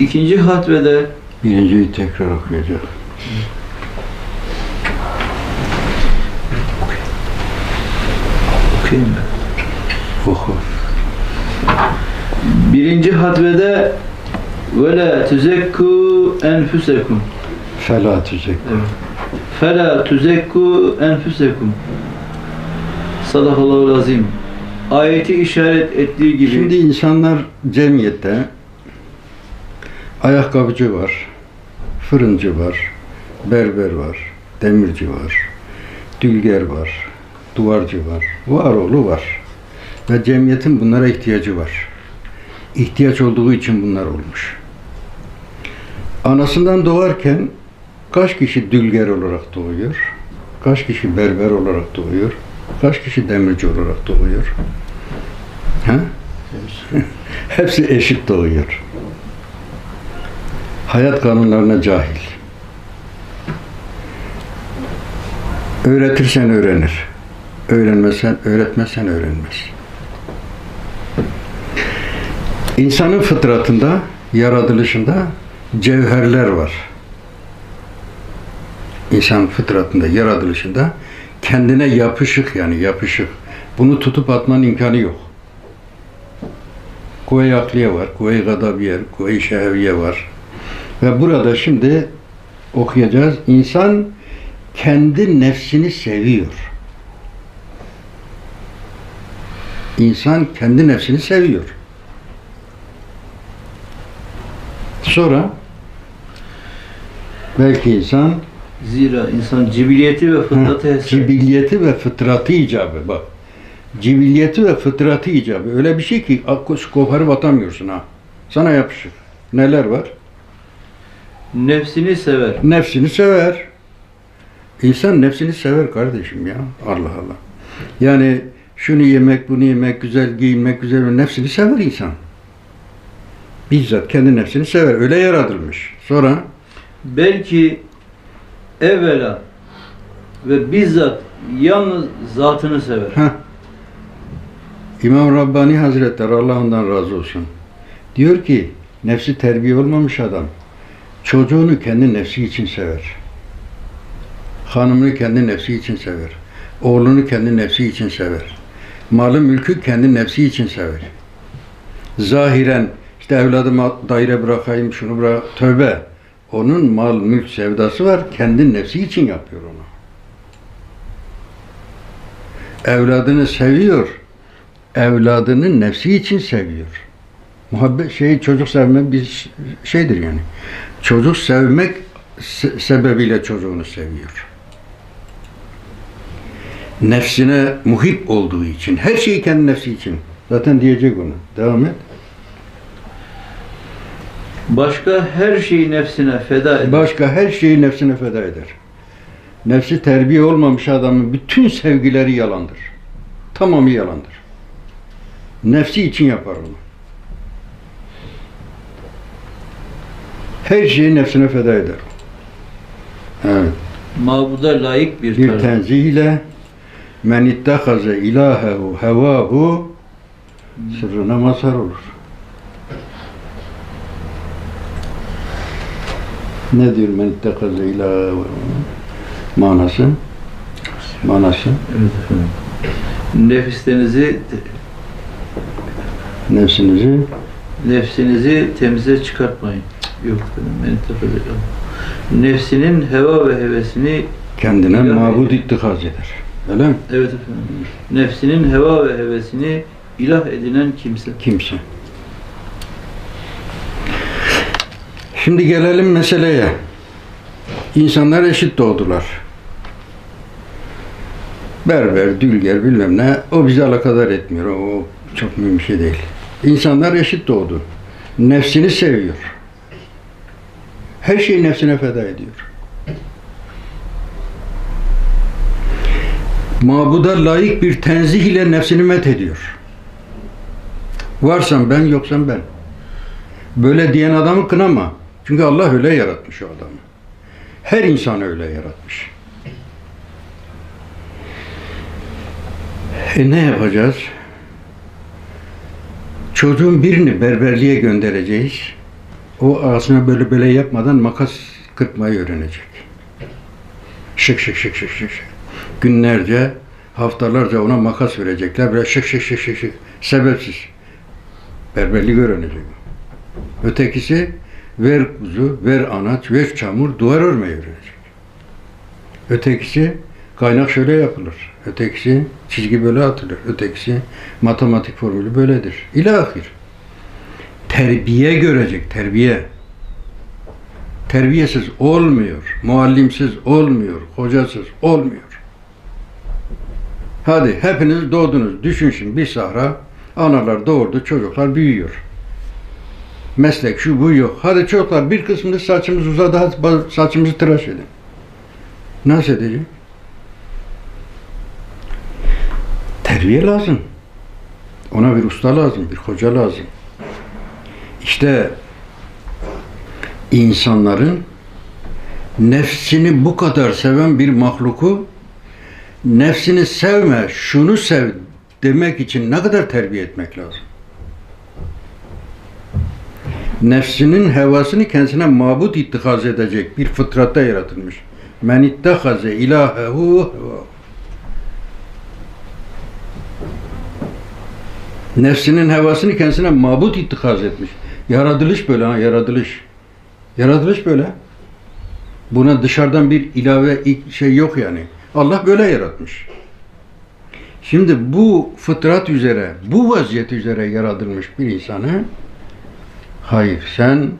İkinci hatvede Birinciyi tekrar okuyacak. okuyayım ben. Oku. Birinci hatvede ve la tuzekku enfusekum. Fela tüzek. Evet. Fela tuzekku enfusekum. Sadakallahu azim. Ayeti işaret ettiği gibi Şimdi insanlar cemiyette ayakkabıcı var, fırıncı var, berber var, demirci var, dülger var, duvarcı var, var oğlu var. Ve cemiyetin bunlara ihtiyacı var. İhtiyaç olduğu için bunlar olmuş. Anasından doğarken kaç kişi dülger olarak doğuyor? Kaç kişi berber olarak doğuyor? Kaç kişi demirci olarak doğuyor? Ha? Hepsi eşit doğuyor. Hayat kanunlarına cahil. Öğretirsen öğrenir. Öğrenmezsen, öğretmezsen öğrenmez. İnsanın fıtratında, yaratılışında cevherler var. İnsan fıtratında, yaratılışında kendine yapışık yani yapışık. Bunu tutup atmanın imkanı yok. Kuvve-i akliye var, kuvve-i gadabiye, kuvve-i şehviye var. Ve burada şimdi okuyacağız. İnsan kendi nefsini seviyor. İnsan kendi nefsini seviyor. Sonra belki insan zira insan cibiliyeti ve fıtratı Ha, hesap. Cibilliyeti ve fıtratı icabı bak. Cibilliyeti ve fıtratı icabı. Öyle bir şey ki koparıp atamıyorsun ha. Sana yapışır. Neler var? Nefsini sever. Nefsini sever. İnsan nefsini sever kardeşim ya. Allah Allah. Yani şunu yemek, bunu yemek, güzel giyinmek, güzel nefsini sever insan. Bizzat kendi nefsini sever. Öyle yaratılmış. Sonra Belki evvela ve bizzat yalnız zatını sever. Heh. İmam Rabbani Hazretleri Allah ondan razı olsun. Diyor ki nefsi terbiye olmamış adam çocuğunu kendi nefsi için sever. Hanımını kendi nefsi için sever. Oğlunu kendi nefsi için sever. Malı mülkü kendi nefsi için sever. Zahiren işte evladıma daire bırakayım şunu bırak. Tövbe. Onun mal mülk sevdası var. Kendi nefsi için yapıyor onu evladını seviyor. Evladının nefsi için seviyor. Muhabbet şey çocuk sevmek bir şeydir yani. Çocuk sevmek se- sebebiyle çocuğunu seviyor. Nefsine muhip olduğu için, her şeyi kendi nefsi için. Zaten diyecek onu. Devam et. Başka her şeyi nefsine feda eder. Başka her şeyi nefsine feda eder. Nefsi terbiye olmamış adamın bütün sevgileri yalandır. Tamamı yalandır. Nefsi için yapar onu. Her şeyi nefsine feda eder. Evet. Mabuda layık bir, Bir taraf. tenzih ile men ittehaze ilahehu hevahu sırrına mazhar olur. Ne diyor men ittehaze ilahehu manası? Manası Evet efendim. Nefislerinizi nefsinizi nefsinizi temize çıkartmayın. Yok takılıyor. Nefsinin heva ve hevesini kendine mabud ittikaz eder. Öyle mi? evet efendim. Nefsinin heva ve hevesini ilah edinen kimse. Kimse. Şimdi gelelim meseleye. İnsanlar eşit doğdular. Berber, dülger bilmem ne o bizi alakadar etmiyor. O çok mühim bir şey değil. İnsanlar eşit doğdu. Nefsini seviyor. Her şeyi nefsine feda ediyor. Mabuda layık bir tenzih ile nefsini met ediyor. Varsam ben yoksam ben. Böyle diyen adamı kınama. Çünkü Allah öyle yaratmış o adamı. Her insanı öyle yaratmış. E ne yapacağız? Çocuğun birini berberliğe göndereceğiz. O ağzına böyle böyle yapmadan makas kırpmayı öğrenecek. Şık şık şık şık şık. Günlerce, haftalarca ona makas verecekler. Böyle şık şık şık şık şık. Sebepsiz. Berberlik öğrenecek. Ötekisi ver kuzu, ver anaç, ver çamur, duvar örmeyi öğrenecek. Ötekisi kaynak şöyle yapılır. Ötekisi çizgi böyle atılır. Ötekisi matematik formülü böyledir. İlahir. Terbiye görecek, terbiye. Terbiyesiz olmuyor, muallimsiz olmuyor, hocasız olmuyor. Hadi hepiniz doğdunuz. Düşün şimdi bir sahra. Analar doğurdu, çocuklar büyüyor. Meslek şu bu yok. Hadi çocuklar bir kısmında saçımız uzadı, saçımızı tıraş edin. Nasıl edecek? Terbiye lazım. Ona bir usta lazım, bir hoca lazım. İşte insanların nefsini bu kadar seven bir mahluku nefsini sevme, şunu sev demek için ne kadar terbiye etmek lazım? Nefsinin hevasını kendisine mabut ittikaz edecek bir fıtratta yaratılmış. Men ittehaze ilahehu Nefsinin hevasını kendisine mabut ittikaz etmiş. Yaratılış böyle ha, yaratılış. Yaratılış böyle. Buna dışarıdan bir ilave şey yok yani. Allah böyle yaratmış. Şimdi bu fıtrat üzere, bu vaziyet üzere yaratılmış bir insanı hayır sen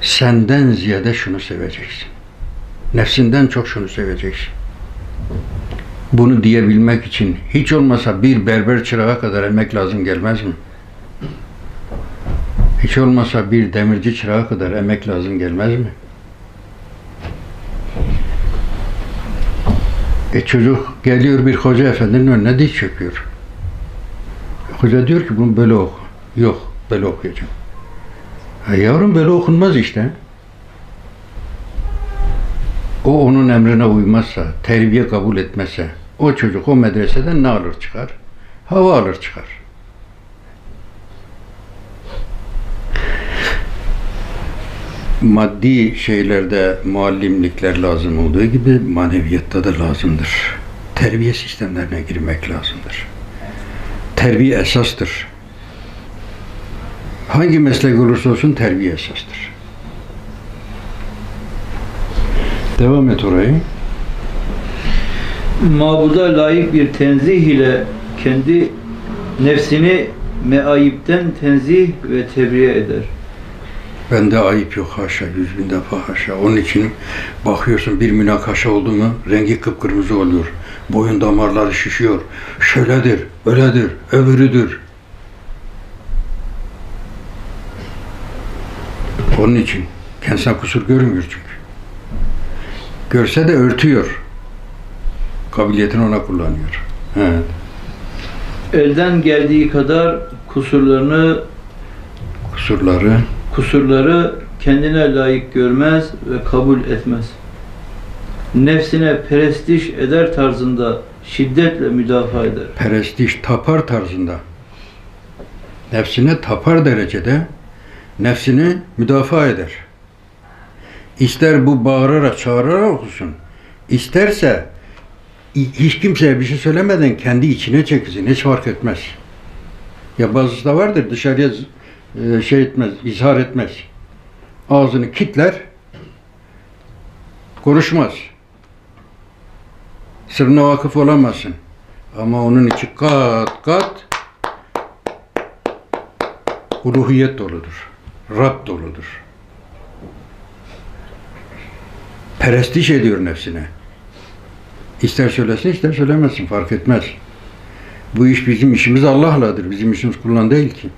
senden ziyade şunu seveceksin. Nefsinden çok şunu seveceksin. Bunu diyebilmek için hiç olmasa bir berber çırağa kadar emek lazım gelmez mi? Hiç olmasa bir demirci çırağa kadar emek lazım gelmez mi? E çocuk geliyor bir hoca efendinin önüne diz çöküyor. Hoca diyor ki bunu böyle oku. Yok böyle okuyacağım. Ha yavrum böyle okunmaz işte. O onun emrine uymazsa, terbiye kabul etmezse, o çocuk o medreseden ne alır çıkar? Hava alır çıkar. Maddi şeylerde muallimlikler lazım olduğu gibi maneviyatta da lazımdır. Terbiye sistemlerine girmek lazımdır. Terbiye esastır. Hangi meslek olursa olsun terbiye esastır. Devam et orayı. Mabuda layık bir tenzih ile kendi nefsini meayipten tenzih ve tebriye eder. Bende ayıp yok haşa, yüz bin defa haşa. Onun için bakıyorsun bir münakaşa oldu mu rengi kıpkırmızı oluyor. Boyun damarları şişiyor. Şöyledir, öyledir, öbürüdür. Onun için kendisine kusur görmüyor çünkü. Görse de örtüyor. Kabiliyetini ona kullanıyor. Evet. Elden geldiği kadar kusurlarını Kusurları kusurları kendine layık görmez ve kabul etmez. Nefsine perestiş eder tarzında şiddetle müdafaa eder. perestiş, tapar tarzında nefsine tapar derecede nefsini müdafaa eder. İster bu bağırarak, çağırarak okusun. İsterse hiç kimseye bir şey söylemeden kendi içine çeksin. Hiç fark etmez. Ya bazısı da vardır dışarıya e, şey etmez, izhar etmez. Ağzını kitler, konuşmaz. Sırrına vakıf olamazsın. Ama onun içi kat kat uluhiyet doludur. Rab doludur. Perestiş ediyor nefsine. İster söylesin ister söylemesin fark etmez. Bu iş bizim işimiz Allah'ladır. Bizim işimiz kullan değil ki.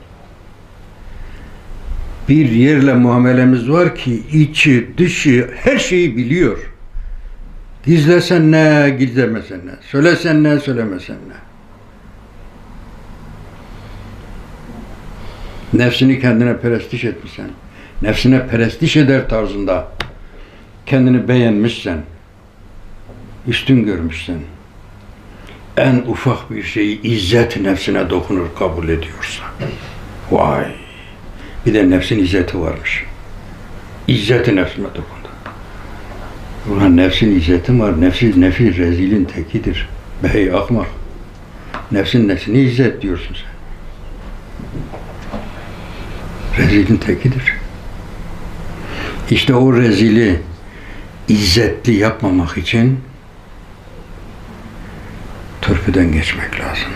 Bir yerle muamelemiz var ki içi, dışı her şeyi biliyor. Gizlesen ne, gizlemesen ne. Söylesen ne, söylemesen ne. Nefsini kendine perestiş etmişsen, nefsine perestiş eder tarzında kendini beğenmişsen, üstün görmüşsen, en ufak bir şeyi izzet nefsine dokunur kabul ediyorsa, vay Bir de nefsin izzeti varmış. İzzeti nefsime dokundu. Ulan nefsin izzeti var. Nefsi, nefi rezilin tekidir. Bey akmak. Nefsin nesini izzet diyorsun sen. Rezilin tekidir. İşte o rezili izzetli yapmamak için törpüden geçmek lazım.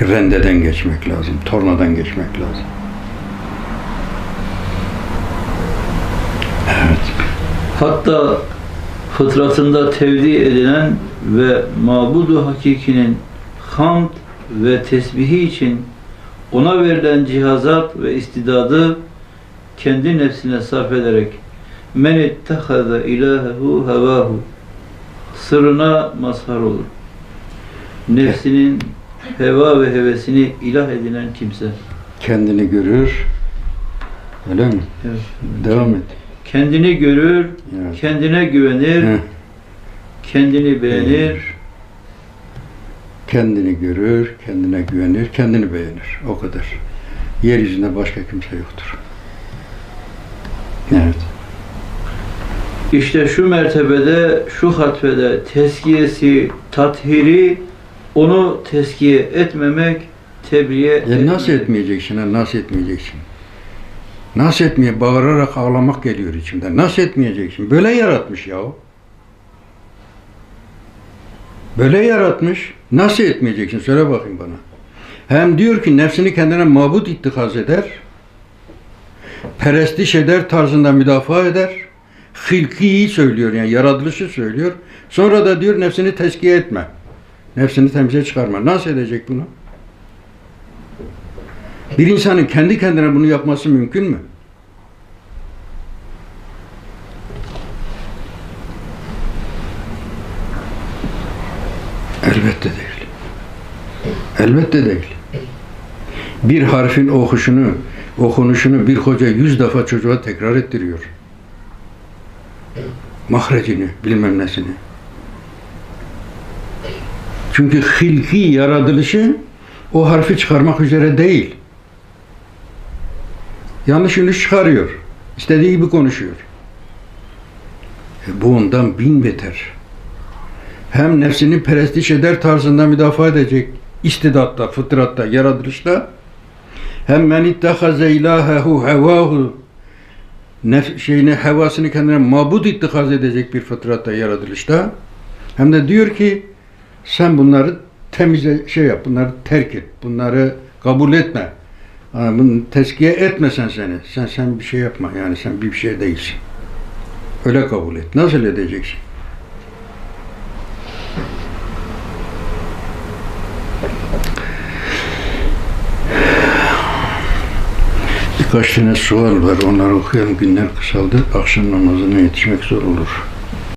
Rendeden geçmek lazım. Tornadan geçmek lazım. Evet. Hatta fıtratında tevdi edilen ve mabudu hakikinin hamd ve tesbihi için ona verilen cihazat ve istidadı kendi nefsine sarf ederek men ittehaze ilahehu hevahu sırrına mazhar olur. Nefsinin heva ve hevesini ilah edinen kimse. Kendini görür. Öyle mi? Evet. Devam et. Kendini görür, Evet. kendine güvenir, Heh. kendini beğenir, Kendini görür, kendine güvenir, kendini beğenir. O kadar. Yeryüzünde başka kimse yoktur. Evet. İşte şu mertebede, şu hatfede teskiyesi, tathiri, onu teskiye etmemek, tebliğe Ya nasıl etmeyeceksin? Nasıl etmeyeceksin? Nasıl etmeye? Bağırarak ağlamak geliyor içimden. Nasıl etmeyeceksin? Böyle yaratmış ya. Böyle yaratmış. Nasıl etmeyeceksin? Söyle bakayım bana. Hem diyor ki nefsini kendine mabut ittikaz eder. Perestiş eder tarzında müdafaa eder. Hilkiyi söylüyor yani yaratılışı söylüyor. Sonra da diyor nefsini teskiye etme. Nefsini temize çıkarma. Nasıl edecek bunu? Bir insanın kendi kendine bunu yapması mümkün mü? Elbette değil. Elbette değil. Bir harfin okuşunu, okunuşunu bir hoca yüz defa çocuğa tekrar ettiriyor. Mahrecini, bilmem nesini. Çünkü hilki yaratılışı o harfi çıkarmak üzere değil. Yanlış yanlış çıkarıyor. İstediği gibi konuşuyor. E bu ondan bin beter. Hem nefsini perestiş eder tarzında müdafaa edecek istidatta, fıtratta, yaratılışta hem men ittehaze ilahehu hevahu nef şeyini hevasını kendine mabud ittikaz edecek bir fıtratta, yaratılışta hem de diyor ki sen bunları temize şey yap, bunları terk et, bunları kabul etme. Yani bunu teskiye etmesen seni. Sen sen bir şey yapma yani sen bir şey değilsin. Öyle kabul et. Nasıl edeceksin? Birkaç tane sual var. Onları okuyalım. Günler kısaldı. Akşam namazına yetişmek zor olur.